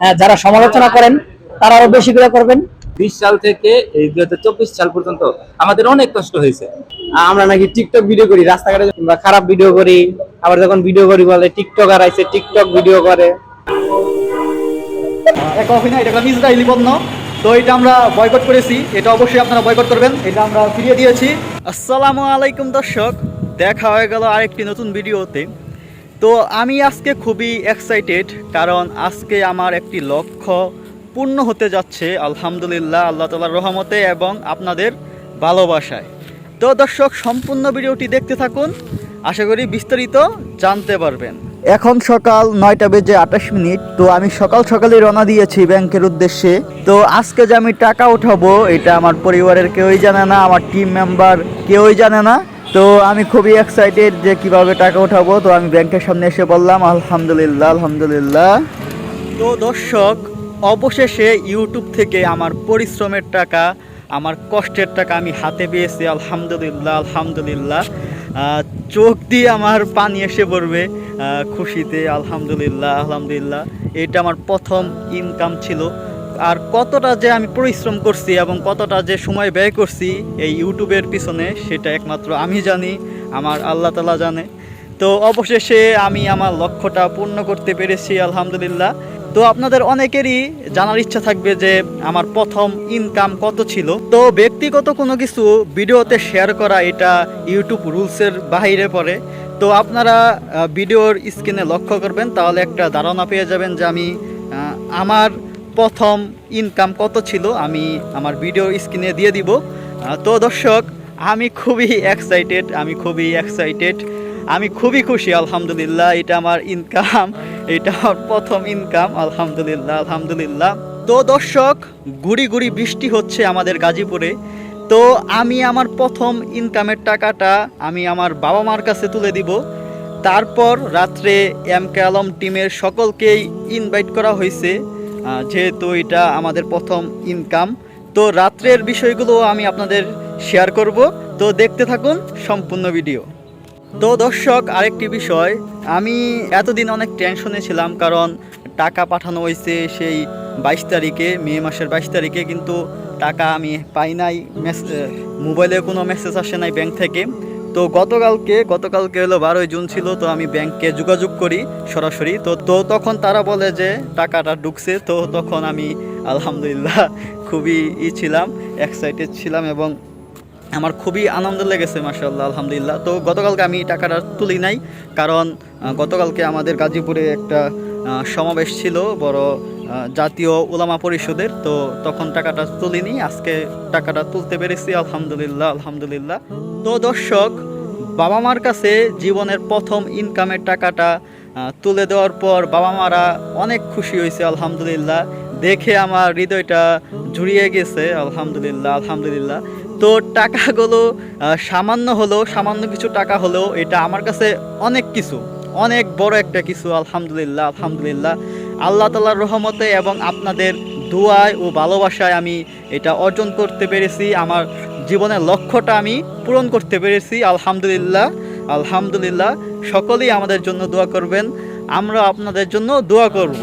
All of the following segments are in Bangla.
হ্যাঁ যারা সমালোচনা করেন তারা আরও বেশি করে করবেন। বিশ সাল থেকে এই দুই হাজার চব্বিশ সাল পর্যন্ত আমাদের অনেক কষ্ট হয়েছে। আমরা নাকি টিকটক ভিডিও করি রাস্তাঘাটে খারাপ ভিডিও করি আবার যখন ভিডিও করি বলে টিকটক আর আইসে টিকটক ভিডিও করে। এটা একটা ইসরায়েলি পণ্য তো এটা আমরা বয়কট করেছি এটা অবশ্যই আপনারা বয়কট করবেন। এটা আমরা ফিরিয়ে দিয়েছি। আসসালামু আলাইকুম দর্শক দেখা হয়ে গেল আরেকটি নতুন ভিডিওতে। তো আমি আজকে খুবই এক্সাইটেড কারণ আজকে আমার একটি লক্ষ্য পূর্ণ হতে যাচ্ছে, আলহামদুলিল্লাহ, আল্লাহ তালার রহমতে এবং আপনাদের ভালোবাসায়। তো দর্শক, সম্পূর্ণ ভিডিওটি দেখতে থাকুন, আশা করি বিস্তারিত জানতে পারবেন। এখন সকাল নয়টা বেজে আঠাশ মিনিট, তো আমি সকাল সকালে রওনা দিয়েছি ব্যাংকের উদ্দেশ্যে। তো আজকে যে আমি টাকা উঠাবো, এটা আমার পরিবারের কেউই জানে না, আমার টিম মেম্বার কেউই জানে না। তো আমি খুবই এক্সাইটেড যে কীভাবে টাকা উঠাবো। তো আমি ব্যাংকের সামনে এসে বললাম, আলহামদুলিল্লাহ আলহামদুলিল্লাহ। তো দর্শক, অবশেষে ইউটিউব থেকে আমার পরিশ্রমের টাকা, আমার কষ্টের টাকা আমি হাতে পেয়েছি। আলহামদুলিল্লাহ আলহামদুলিল্লাহ। চোখ দিয়ে আমার পানি এসে পড়বে। খুশিতে, আলহামদুলিল্লাহ আলহামদুলিল্লাহ। এটা আমার প্রথম ইনকাম ছিল। আর কতটা যে আমি পরিশ্রম করছি এবং কতটা যে সময় ব্যয় করছি এই ইউটিউবের পিছনে, সেটা একমাত্র আমি জানি, আমার আল্লাহ তালা জানে। তো অবশেষে আমি আমার লক্ষ্যটা পূর্ণ করতে পেরেছি, আলহামদুলিল্লাহ। তো আপনাদের অনেকেরই জানার ইচ্ছা থাকবে যে আমার প্রথম ইনকাম কত ছিল। তো ব্যক্তিগত কোনো কিছু ভিডিওতে শেয়ার করা, এটা ইউটিউব রুলসের বাইরে পড়ে। তো আপনারা ভিডিওর স্ক্রিনে লক্ষ্য করবেন, তাহলে একটা ধারণা পেয়ে যাবেন যে আমি আমার প্রথম ইনকাম কত ছিল আমি আমার ভিডিও স্ক্রিনে দিয়ে দিব। তো দর্শক, আমি খুবই এক্সাইটেড আমি খুবই এক্সাইটেড আমি খুবই খুশি, আলহামদুলিল্লাহ, এটা আমার ইনকাম এটা আমার প্রথম ইনকাম আলহামদুলিল্লাহ আলহামদুলিল্লাহ। তো দর্শক, গুড়ি গুড়ি বৃষ্টি হচ্ছে আমাদের গাজীপুরে। তো আমি আমার প্রথম ইনকামের টাকাটা আমি আমার বাবা মার কাছে তুলে দিব। তারপর রাত্রে এম কে আলম টিমের সকলকেই ইনভাইট করা হয়েছে। যেহেতু এটা আমাদের প্রথম ইনকাম তো রাত্রের বিষয়গুলো আমি আপনাদের শেয়ার করব। তো দেখতে থাকুন সম্পূর্ণ ভিডিও তো দর্শক আরেকটি বিষয় আমি এতদিন অনেক টেনশনে ছিলাম কারণ টাকা পাঠানো হয়েছে সেই বাইশ তারিখে মে মাসের বাইশ তারিখে কিন্তু টাকা আমি পাই নাই মেস- এ, মোবাইলে কোনো মেসেজ আসে নাই ব্যাংক থেকে। তো গতকালকে গতকালকে হলো বারোই জুন ছিল, তো আমি ব্যাংকে যোগাযোগ করি সরাসরি। তো তো তখন তারা বলে যে টাকাটা ঢুকছে, তো তখন আমি আলহামদুলিল্লাহ খুবই ই ছিলাম এক্সাইটেড ছিলাম এবং আমার খুবই আনন্দ লেগেছে মাসাল্লাহ আলহামদুলিল্লাহ। তো গতকালকে আমি টাকাটা তুলি নাই, কারণ গতকালকে আমাদের গাজীপুরে একটা সমাবেশ ছিল, বড় জাতীয় ওলামা পরিষদের, তো তখন টাকাটা তুলিনি, আজকে টাকাটা তুলতে পেরেছি, আলহামদুলিল্লাহ আলহামদুলিল্লাহ। তো দর্শক, বাবা মার কাছে জীবনের প্রথম ইনকামের টাকাটা তুলে দেওয়ার পর বাবা মারা অনেক খুশি হয়েছে, আলহামদুলিল্লাহ। দেখে আমার হৃদয়টা জুড়িয়ে গেছে, আলহামদুলিল্লাহ আলহামদুলিল্লাহ। তো টাকাগুলো সামান্য হলেও, সামান্য কিছু টাকা হলেও, এটা আমার কাছে অনেক কিছু, অনেক বড় একটা কিছু, আলহামদুলিল্লাহ আলহামদুলিল্লাহ। আল্লাহ তালার রহমতে এবং আপনাদের দোয়ায় ও ভালোবাসায় আমি এটা অর্জন করতে পেরেছি। আমার জীবনের লক্ষ্যটা আমি পূরণ করতে পেরেছি। আলহামদুলিল্লাহ আলহামদুলিল্লাহ। সকলেই আমাদের জন্য দোয়া করবেন। আমরা আপনাদের জন্য দোয়া করব।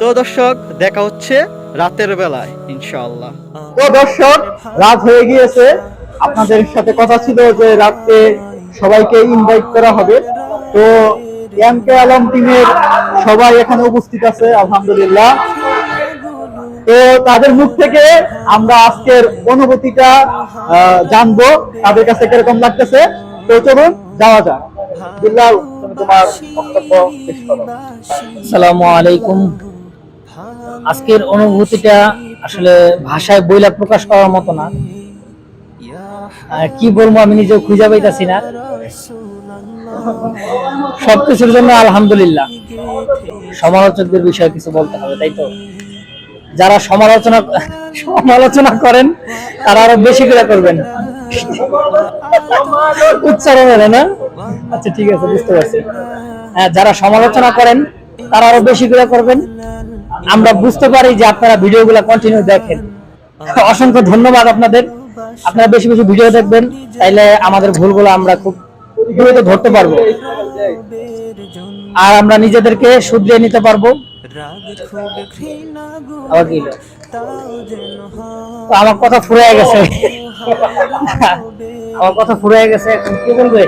তো দর্শক, দেখা হচ্ছে রাতের বেলায়, ইনশাআল্লাহ। তো দর্শক, রাত হয়ে গিয়েছে। আপনাদের সাথে কথা ছিল যে রাতে সবাইকে ইনভাইট করা হবে। তো এম কে আলম টিমের সবাই এখানে উপস্থিত আছে, আলহামদুলিল্লাহ। তো তাদের মুখ থেকে আমরা আজকের অনুভূতিটা জানব, তাদের কাছে কীরকম লাগতেছে। তো চলুন, যাওয়া যাক। বিল্লাল তুমি তোমার আলাইকুম। আজকের অনুভূতিটা আসলে ভাষায় বইলা প্রকাশ করার মতো না। কি বলব আমি নিজেও খুঁজে পাইতাছি না। সবকিছুর জন্য আলহামদুলিল্লাহ। সমালোচকদের বিষয়ে কিছু বলতে হবে, তাই তো? যারা সমালোচনা সমালোচনা করেন, তারা আরও বেশি করে করবেন। উচ্চারণ না? আচ্ছা ঠিক আছে, বুঝতে পারছি। হ্যাঁ যারা সমালোচনা করেন, তারা আরও বেশি করে করবেন। আমরা বুঝতে পারি যে আপনারা ভিডিওগুলো কন্টিনিউ দেখেন। অসংখ্য ধন্যবাদ আপনাদের। আপনারা বেশি বেশি ভিডিও দেখবেন, তাইলে আমাদের ভুলগুলো আমরা খুব ধরতে পারব। আর আমরা নিজেদেরকে শুধরিয়ে নিতে পারব। আমার কথা ফুরায় গেছে। আমার কথা ফুরায় গেছে। কি বলবে?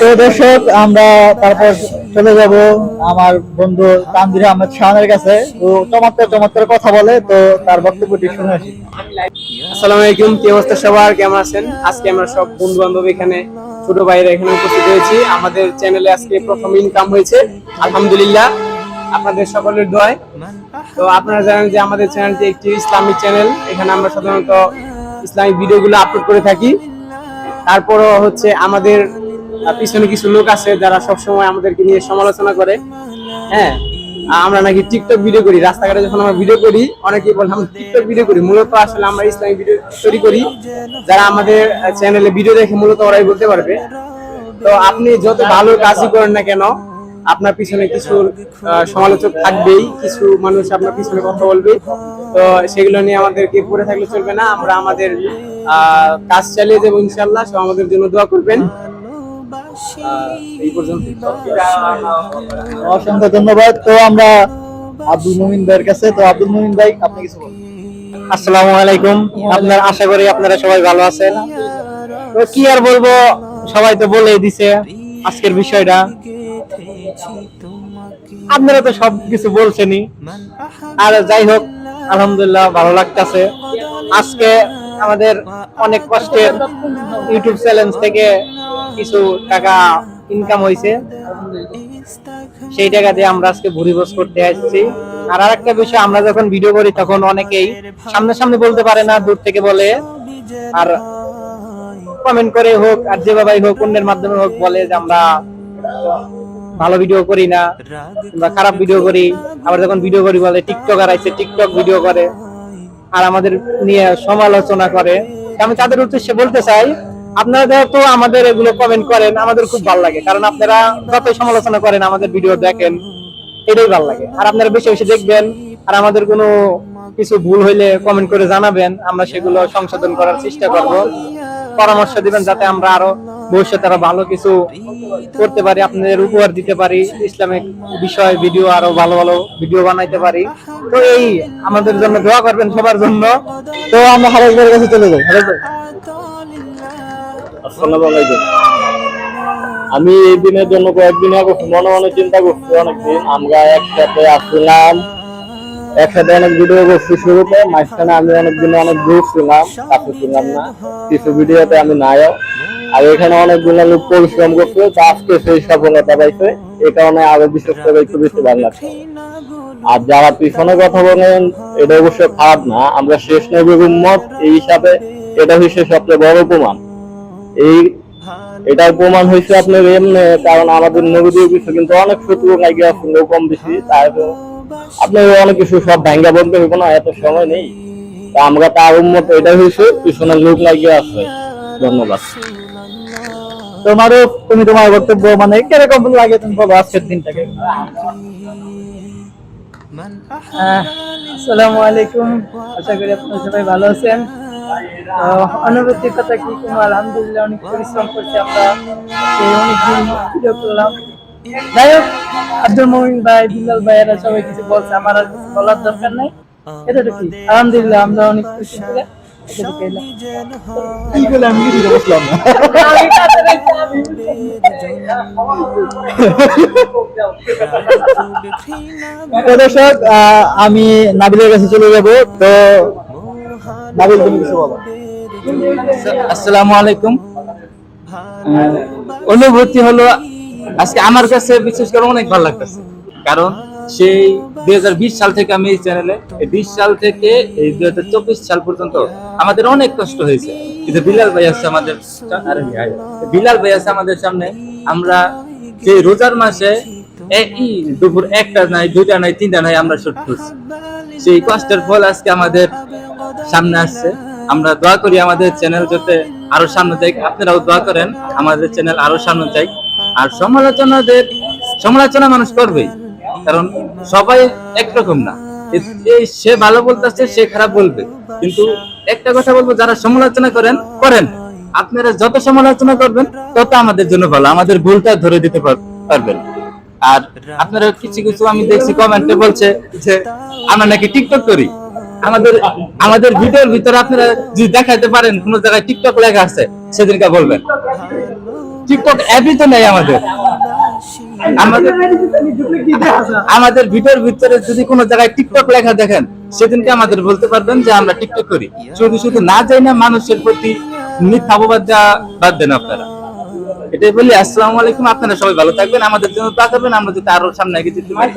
তো দর্শক, আমরা তারপর চলে যাব আমার বন্ধু তানজির আহমেদ শাহানের কাছে, ও চমৎকার চমৎকার কথা বলে। তো তার বক্তব্যটি শুনে আসি। ছোট ভাইরা আমাদের চ্যানেলে আপনাদের সকলের দোয়ায়। তো আপনারা জানেন যে আমাদের চ্যানেলটি একটি ইসলামিক চ্যানেল এখানে আমরা সাধারণত ইসলামিক ভিডিওগুলো আপলোড করে থাকি। তারপরও হচ্ছে আমাদের পিছনে কিছু লোক আছে যারা সবসময় আমাদেরকে নিয়ে সমালোচনা করে। হ্যাঁ আমরা নাকি টিকটক ভিডিও করি। রাস্তাঘাটে যখন আমরা ভিডিও করি, অনেকেই বলে, আমরা টিকটক ভিডিও করি। মূলত আসলে আমরা ইসলামিক ভিডিও তৈরি করি। যারা আমাদের চ্যানেলে ভিডিও দেখে, মূলত ওরাই বলতে পারবে। তো আপনি যত ভালো কাজই করেন না কেন, আপনার পিছনে কিছু সমালোচক থাকবেই, কিছু মানুষ আপনার পিছনে কথা বলবে। তো সেগুলো নিয়ে আমাদেরকে পড়ে থাকলে চলবে না। আমরা আমাদের কাজ চালিয়ে যাব ইনশাল্লাহ সব আমাদের জন্য দোয়া করবেন। অসংখ্য ধন্যবাদ। তো আমরা আব্দুল মুমিন ভাইয়ের কাছে, তো আব্দুল মুমিন ভাই, আপনি কিছু বলুন আসসালামু আলাইকুম। আপনার, আশা করি আপনারা সবাই ভালো আছেন। তো কি আর বলব, সবাই তো বলে দিছে আজকের বিষয়টা। আপনারা তো সব কিছু বলছেনই। আর যাই হোক, আলহামদুলিল্লাহ ভালো লাগতেছে। আজকে আমাদের অনেক কষ্টের ইউটিউব চ্যালেঞ্জ থেকে কিছু টাকা ইনকাম হয়েছে সেই টাকা দিয়ে আমরা আজকে ভুরি ভোজ করতে আসছি। আর আরেকটা বিষয়, আমরা যখন ভিডিও করি তখন অনেকেই সামনে সামনে বলতে পারে না, দূর থেকে বলে। আর কমেন্ট করে হোক আর যেভাবেই হোক, অন্যের মাধ্যমে হোক বলে যে আমরা ভালো ভিডিও করি না কিংবা খারাপ ভিডিও করি। আবার যখন ভিডিও করি বলে টিকটকার আছে টিকটক ভিডিও করে। আর আমাদের নিয়ে সমালোচনা করে। আমি তাদের উদ্দেশ্যে বলতে চাই আপনারা যেহেতু আমাদের এগুলো কমেন্ট করেন, আমাদের খুব ভালো লাগে। কারণ আপনারা যতই সমালোচনা করেন, আমাদের ভিডিও দেখেন, এটাই ভালো লাগে। আর আপনারা বেশি বেশি দেখবেন, আর আমাদের কোনো কিছু ভুল হইলে কমেন্ট করে জানাবেন, আমরা সেগুলো সংশোধন করার চেষ্টা করব। পরামর্শ দিবেন যাতে আমরা আরও ভবিষ্যতে আরও ভালো কিছু করতে পারি, আপনাদের উপহার দিতে পারি, ইসলামিক বিষয় ভিডিও আরও ভালো ভালো ভিডিও বানাইতে পারি। তো এই আমাদের জন্য দোয়া করবেন সবার জন্য। তো আমরা হারেস ভাইয়ের কাছে চলে যাই। ভাই। আসসালামু আলাইকুম। আমি এই দিনের জন্য কয়েকদিন আগে মনে মনে চিন্তা করছি অনেকদিন, আমরা একসাথে আসছিলাম, একসাথে অনেক ভিডিও করছি শুরুতে, মাঝখানে আমি অনেকদিন অনেক দূর ছিলাম কাছে ছিলাম না, কিছু ভিডিওতে আমি নায়ক, আর এখানে অনেকগুলো লোক পরিশ্রম করছে, তো আজকে সেই সফলতা পাইছে, এই কারণে আরও বিশেষ করে একটু বেশি ভালো লাগছে আর যারা পিছনে কথা বলেন, এটা অবশ্য খারাপ না, আমরা শেষ নবীর উম্মত, এই হিসাবে এটা হচ্ছে সবচেয়ে বড় প্রমাণ। এই এটার প্রমাণ হয়েছে আপনার এমনি কারণ আমাদের নবীদের কিছু কিন্তু অনেক শত্রু নাকি আসলে কম বেশি তার আপনার অনেক কিছু সব ভাঙ্গা বলতে হইব না এত সময় নেই। আমরা তার উন্মত এটা হয়েছে পিছনে লোক লাগিয়ে আছে। ধন্যবাদ। তোমারও তুমি তোমার বক্তব্য মানে কীরকম লাগে তুমি বলো আজকের দিনটাকে। আসসালামু আলাইকুম। আশা করি আপনারা সবাই ভালো আছেন। অনুভূতির কথা কি কোনো? আলহামদুলিল্লাহ অনেক পরিশ্রম করছি আমরা। অনেকদিন ভিডিও করলাম যাই হোক আব্দুল মমিন ভাই বিল্লাল ভাইয়েরা সবাই কিছু বলছে আমার আর কিছু বলার দরকার নাই। এতটুকু আলহামদুলিল্লাহ আমরা অনেক খুশি করে। কি আমি নাবিলের কাছে চলে যাব। তো আসসালামু আলাইকুম। অনুভূতি হলো আজকে আমার কাছে বিশেষ করে অনেক ভালো লাগতেছে। কারণ সেই দুই সাল থেকে আমি এই চ্যানেলে এই বিশ সাল থেকে এই দুই সাল পর্যন্ত আমাদের অনেক কষ্ট হয়েছে। কিন্তু বিলাল ভাই আছে আমাদের বিলাল ভাই আছে আমাদের সামনে, আমরা যে রোজার মাসে দুপুর একটা নাই, দুইটা নাই, তিনটা নাই আমরা শুট করছি। সেই কষ্টের ফল আজকে আমাদের সামনে আসছে। আমরা দোয়া করি আমাদের চ্যানেল যাতে আরও সামনে যাই। আপনারাও দোয়া করেন, আমাদের চ্যানেল আরও সামনে যাই। আর সমালোচনাদের, সমালোচনা মানুষ করবেই। কারণ সবাই একরকম না। সে ভালো বলতেছে, সে খারাপ বলবে। কিন্তু একটা কথা বলব, যারা সমালোচনা করেন করেন। আপনারা যত সমালোচনা করবেন, তত আমাদের জন্য ভালো। আমাদের ভুলটা ধরে দিতে পারবেন। আর আপনারা কিছু কিছু আমি দেখছি, কমেন্টে বলছে যে, আমরা নাকি টিকটক করি। আমাদের আমাদের ভিডিওর ভিতরে আপনারা যদি দেখাতে পারেন, কোন জায়গায় টিকটক লেখা আছে, সেদিনকে বলবেন। টিকটক অ্যাপই তো নেই আমাদের। আমাদের ভিডিওর ভিতরে যদি কোনো জায়গায় টিকটক লেখা দেখেন, সেদিনকে আমাদের বলতে পারবেন যে আমরা টিকটক করি। শুধু শুধু না যাই না, মানুষের প্রতি মিথ্যা অপবাদ দেওয়া বাদ দেন আপনারা। এটাই বলি, আসসালামু আলাইকুম, আপনারা সবাই ভালো থাকবেন, আমাদের জন্য দোয়া করবেন, আমরা যাতে আরও সামনে এগিয়ে যেতে পারি।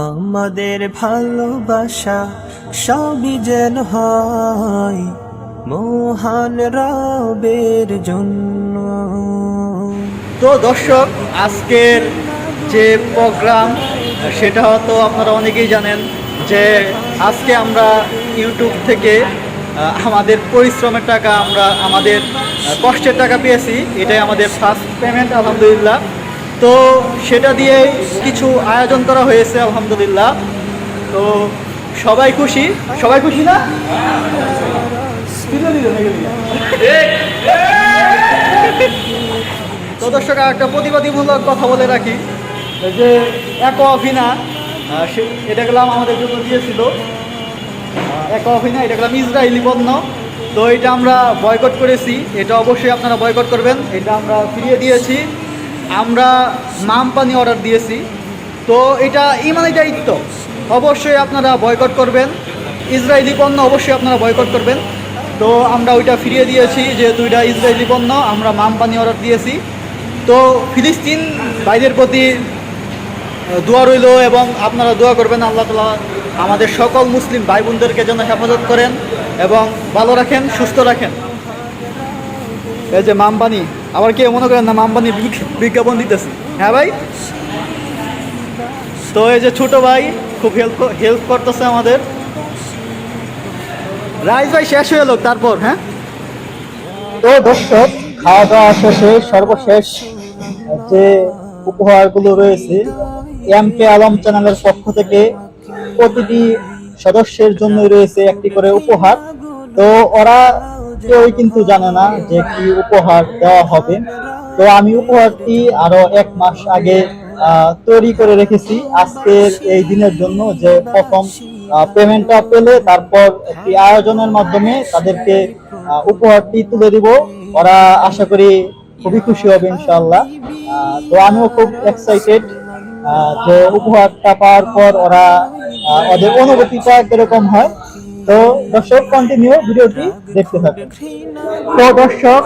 আমাদের ভালোবাসা সবই যেন হয় মহান রবের জন্য। তো দর্শক, আজকের যে প্রোগ্রাম, সেটা হয়তো আপনারা অনেকেই জানেন যে আজকে আমরা ইউটিউব থেকে আমাদের পরিশ্রমের টাকা আমরা, আমাদের কষ্টের টাকা পেয়েছি। এটাই আমাদের ফার্স্ট পেমেন্ট আলহামদুলিল্লাহ। তো সেটা দিয়েই কিছু আয়োজন করা হয়েছে, আলহামদুলিল্লাহ। তো সবাই খুশি? সবাই খুশি না? তো দর্শক, একটা প্রতিবাদীমূলক কথা বলে রাখি। যে এক অভিনা সে- এটা গেলাম আমাদের জন্য দিয়েছিল। এক অভিনা এটা গেলাম ইসরায়েলি পণ্য। তো এটা আমরা বয়কট করেছি। এটা অবশ্যই আপনারা বয়কট করবেন। এটা আমরা ফিরিয়ে দিয়েছি। আমরা মাম পানি অর্ডার দিয়েছি। তো এটা ইমানি দায়িত্ব। অবশ্যই আপনারা বয়কট করবেন। ইসরায়েলি পণ্য অবশ্যই আপনারা বয়কট করবেন। তো আমরা ওইটা ফিরিয়ে দিয়েছি যেহেতু এটা ইসরায়েলি পণ্য, আমরা মাম পানি অর্ডার দিয়েছি। তো ফিলিস্তিন ভাইদের প্রতি দোয়া রইল এবং আপনারা দোয়া করবেন আল্লাহ তালা আমাদের সকল মুসলিম ভাই বোনদেরকে যেন হেফাজত করেন এবং ভালো রাখেন, সুস্থ রাখেন। এই যে মামবানি আবার কে মনে করেন না মামবানি বিজ্ঞাপন দিতেছে। হ্যাঁ ভাই? তো এই যে ছোট ভাই খুব হেল্প হেল্প করতেছে আমাদের। রাইস ভাই, শেষ হয়ে এলো তারপর হ্যাঁ? তো দর্শক খাওয়া দাওয়া শেষে সর্বশেষ যে উপহারগুলো রয়েছে এম কে আলম চ্যানেলের পক্ষ থেকে প্রতিটি সদস্যের জন্য রয়েছে একটি করে উপহার। তো ওরা কেউই কিন্তু জানে না যে কি উপহার দেওয়া হবে। তো আমি উপহারটি আরও এক মাস আগে তৈরি করে রেখেছি। আজকের এই দিনের জন্য যে প্রথম পেমেন্টটা পেলে তারপর একটি আয়োজনের মাধ্যমে তাদেরকে উপহারটি তুলে দিব। ওরা আশা করি খুবই খুশি হবে ইনশাআল্লাহ। আহ, তো আমিও খুব এক্সাইটেড যে উপহারটা পাওয়ার পর ওরা ওদের অনুভূতিটা কীরকম হয়। তো দর্শক কন্টিনিউ ভিডিওটি দেখতে থাকুন। তো দর্শক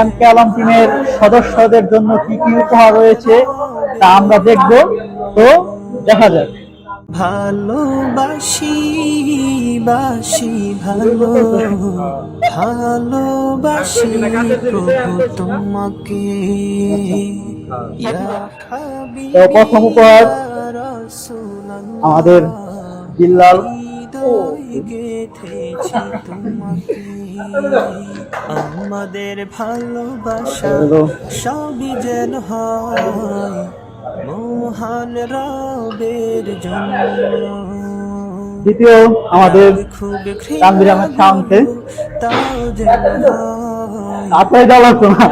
এম কে আলম টিমের সদস্যদের জন্য কি কি উপহার রয়েছে তা আমরা দেখব। তো দেখা যাক। ভালোবাসি বাসি ভালো। ভালোবাসি প্রভু তোমাকে। তো প্রথম উপহার আমাদের বিল্লাল গেথেছি তোমাকে। আমাদের ভালোবাসা সবই যেন হয় মহান রবের জন্য। দ্বিতীয় আমাদের খুব তানভীর আহমেদ হয় আপনার দেওয়া লাগতো না?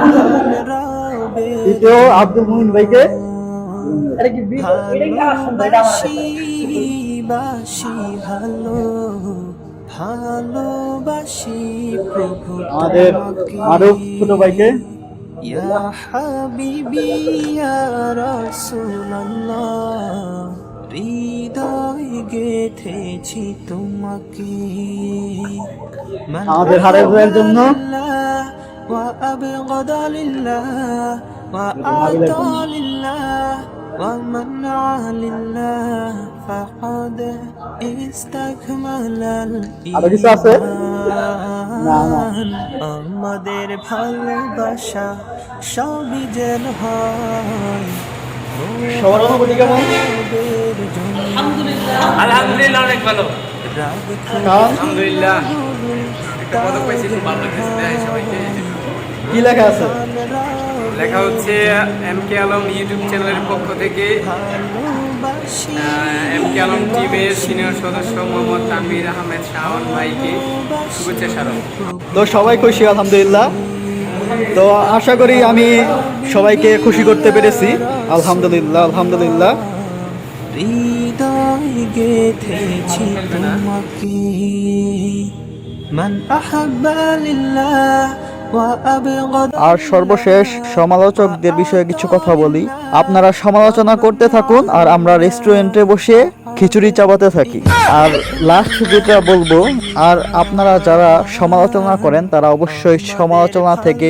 রবের দ্বিতীয় আব্দুল মুহিন ভাইকে। ভালোবাসি ভালো ভালোবাসি প্রভু আমাদের আরও ছোট ভাইকে। ইয়া রাসূলুল্লাহ হৃদয় গেথেছি তোমাকে। আমাদের হারের জন্য। ওয়া আবগাদালিল্লাহ ওয়া لله ومنع لله فقد استكمل আরো কিছু আছে না, না। الإيمان আমাদের ভালোবাসা সবই যেন হয় সবার অনুভূতি কেমন আলহামদুলিল্লাহ অনেক ভালো কারণ আলহামদুলিল্লাহ একটা পদক পাইছি খুব ভালো লাগতেছে তাই সবাইকে কি লেখা আছে লেখা হচ্ছে এম কে আলম ইউটিউব চ্যানেলের পক্ষ থেকে। এম কে আলম টিমের সিনিয়র সদস্য মোহাম্মদ তানভীর আহমেদ শাওন ভাইকে শুভেচ্ছা স্মারক তো সবাই খুশি আলহামদুলিল্লাহ। তো আশা করি আমি সবাইকে খুশি করতে পেরেছি। আলহামদুলিল্লাহ আলহামদুলিল্লাহ। হৃদয় গেথেছি তোমাকে। মান আহাব্বা লিল্লাহ। আর সর্বশেষ সমালোচকদের বিষয়ে কিছু কথা বলি। আপনারা সমালোচনা করতে থাকুন আর আমরা রেস্টুরেন্টে বসে খিচুড়ি চাবাতে থাকি। আর লাস্ট যেটা বলব, আর আপনারা যারা সমালোচনা করেন, তারা অবশ্যই সমালোচনা থেকে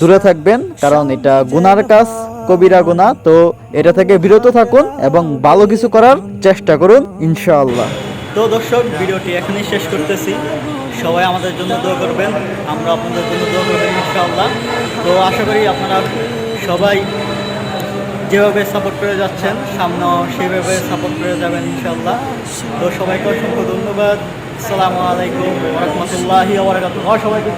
দূরে থাকবেন, কারণ এটা গুনার কাজ, কবিরা গুনাহ তো এটা থেকে বিরত থাকুন এবং ভালো কিছু করার চেষ্টা করুন, ইনশাআল্লাহ। তো দর্শক, ভিডিওটি এখানেই শেষ করতেছি। সবাই আমাদের জন্য দোয়া করবেন। আমরা আপনাদের জন্য দোয়া করবেন, ইনশাআল্লাহ। তো আশা করি আপনারা সবাই যেভাবে সাপোর্ট করে যাচ্ছেন, সামনেও সেভাবে সাপোর্ট করে যাবেন, ইনশাআল্লাহ। তো সবাইকে অসংখ্য ধন্যবাদ। আসসালামু আলাইকুম রহমতুল্লাহি সবাইকে